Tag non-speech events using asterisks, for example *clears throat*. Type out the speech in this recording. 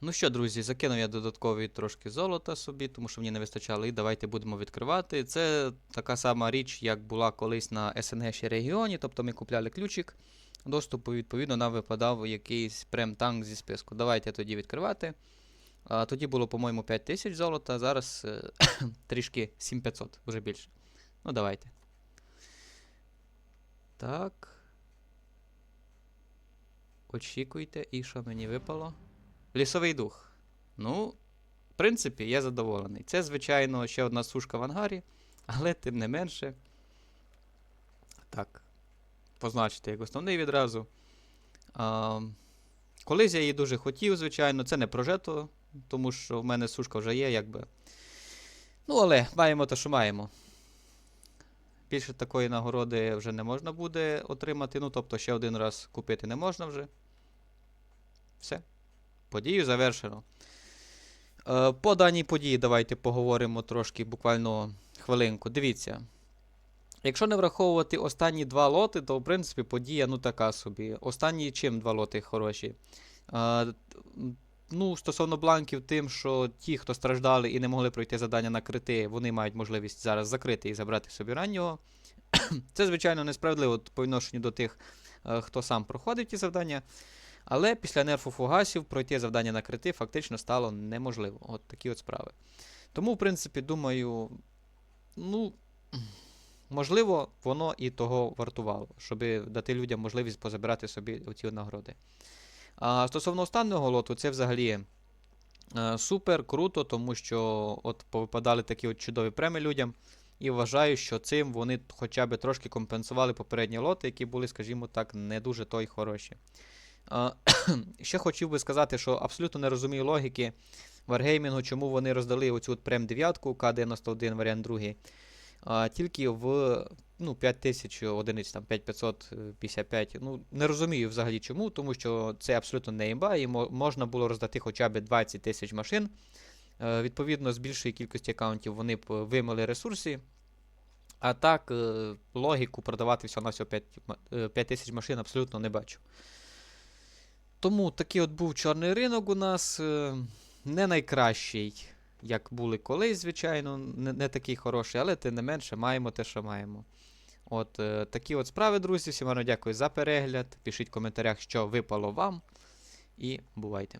Ну що, друзі, закинув я додаткові трошки золота собі, тому що мені не вистачало, і давайте будемо відкривати. Це така сама річ, як була колись на СНГ ще регіоні, тобто ми купляли ключик доступу, відповідно, нам випадав якийсь прем-танк зі списку. Давайте тоді відкривати. А, тоді було, по-моєму, 5000 золота, зараз е, *coughs* трішки 7500, вже більше. Ну, давайте. Так. Очікуйте, і що мені випало? Лісовий дух. Ну, в принципі, я задоволений. Це, звичайно, ще одна сушка в ангарі, але тим не менше. Так. Позначити як основний відразу. А, колись я її дуже хотів, звичайно, це не прожето, тому що в мене сушка вже є, якби. Ну, але маємо те, що маємо. Більше такої нагороди вже не можна буде отримати. Ну, тобто ще один раз купити не можна вже. Все. Подію завершено. Е, по даній події давайте поговоримо трошки, буквально хвилинку. Дивіться. Якщо не враховувати останні два лоти, то в принципі подія ну така собі. Останні чим два лоти хороші? Е, ну, стосовно бланків, тим, що ті, хто страждали і не могли пройти завдання на крити, вони мають можливість зараз закрити і забрати собі раннього. Це, звичайно, несправедливо по відношенню до тих, е, хто сам проходить ті завдання. Але після нерфу фугасів пройти завдання на крити фактично стало неможливо. От такі от справи. Тому, в принципі, думаю, ну, можливо, воно і того вартувало, щоб дати людям можливість позабирати собі оці нагороди. А стосовно останнього лоту, це взагалі е, супер, круто, тому що от повипадали такі от чудові преми людям. І вважаю, що цим вони хоча б трошки компенсували попередні лоти, які були, скажімо так, не дуже то й хороші. *clears throat* Ще хотів би сказати, що абсолютно не розумію логіки Wargaming, чому вони роздали оцю от прем 9 К91 варіант 2, тільки в ну, 5000 одиниць, там 5555. Ну, не розумію взагалі чому, тому що це абсолютно не імба, і можна було роздати хоча б 20 тисяч машин. Е, Відповідно, з більшої кількості аккаунтів вони б вимили ресурси. А так, е, логіку продавати всього на всього 5, 5 тисяч машин абсолютно не бачу. Тому такий от був чорний ринок у нас. е, Не найкращий, як були колись, звичайно, не, не такий хороший, але тим не менше маємо те, що маємо. От е, такі от справи, друзі. Всім вам дякую за перегляд. Пишіть в коментарях, що випало вам. І бувайте.